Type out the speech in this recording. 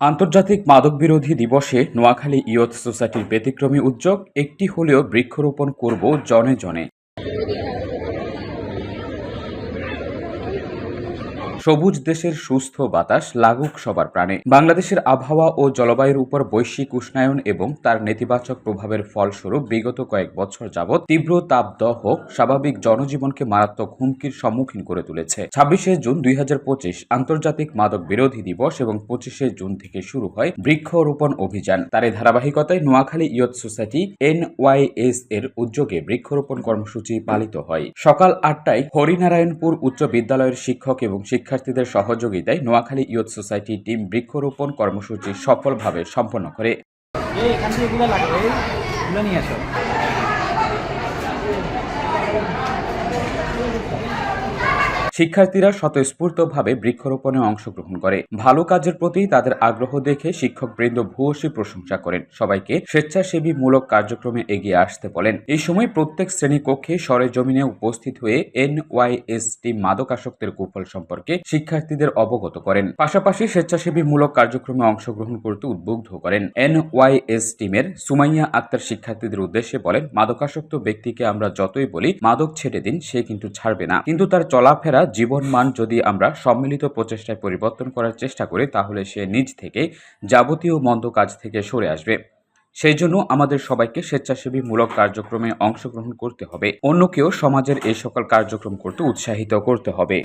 আন্তর্জাতিক মাদক বিরোধী দিবসে নোয়াখালী ইয়থ সোসাইটির ব্যতিক্রমী উদ্যোগ একটি হলেও বৃক্ষরোপণ করব জনে জনে। সবুজ দেশের সুস্থ বাতাস লাগুক সবার প্রাণে। বাংলাদেশের আবহাওয়া ও জলবায়ুর উপর বৈশ্বিক উষ্ণায়ন এবং তার নেতিবাচক প্রভাবের ফলস্বরূপ বিগত কয়েক বছর যাবৎ তীব্র তাপদহ স্বাভাবিক জনজীবনকে মারাত্মক হুমকির সম্মুখীন করে তুলেছে। ছাব্বিশে জুন দুই হাজার পঁচিশ আন্তর্জাতিক মাদক বিরোধী দিবস এবং পঁচিশে জুন থেকে শুরু হয় বৃক্ষরোপণ অভিযান। তার এই ধারাবাহিকতায় নোয়াখালী ইয়থ সোসাইটি এনওয়াইএস এর উদ্যোগে বৃক্ষরোপণ কর্মসূচি পালিত হয়। সকাল আটটায় হরিনারায়ণপুর উচ্চ বিদ্যালয়ের শিক্ষক এবং শিক্ষার্থীদের সহযোগিতায় নোয়াখালী ইয়ুথ সোসাইটি টিম বৃক্ষরোপণ কর্মসূচি সফলভাবে সম্পন্ন করে। শিক্ষার্থীরা স্বতঃস্ফূর্তভাবে বৃক্ষরোপণে অংশগ্রহণ করে। ভালো কাজের প্রতি তাদের আগ্রহ দেখে শিক্ষকবৃন্দ ভূয়সী প্রশংসা করেন। সবাইকে স্বেচ্ছাসেবী মূলক কার্যক্রমে এগিয়ে আসতে বলেন। এই সময় প্রত্যেক শ্রেণীকক্ষে সরেজমিনে উপস্থিত হয়ে এনওয়াইএস টিম মাদকাসক্তের কুফল সম্পর্কে শিক্ষার্থীদের অবগত করেন। পাশাপাশি স্বেচ্ছাসেবী মূলক কার্যক্রমে অংশগ্রহণ করতে উদ্বুদ্ধ করেন। এনওয়াইএস টিমের সুমাইয়া আক্তার শিক্ষার্থীদের উদ্দেশ্যে বলেন, মাদকাসক্ত ব্যক্তিকে আমরা যতই বলি, মাদক ছেড়ে দিন, সে কিন্তু ছাড়বে না। কিন্তু তার চলাফেরা জীবন মান যদি আমরা সম্মিলিত প্রচেষ্টায় পরিবর্তন করার চেষ্টা করি, তাহলে সে নিজ থেকে যাবতীয় মন্দ কাজ থেকে সরে আসবে। সেই জন্য আমাদের সবাইকে স্বেচ্ছাসেবীমূলক কার্যক্রমে অংশগ্রহণ করতে হবে। অন্যকেও সমাজের এই সকল কার্যক্রম করতে উৎসাহিত করতে হবে।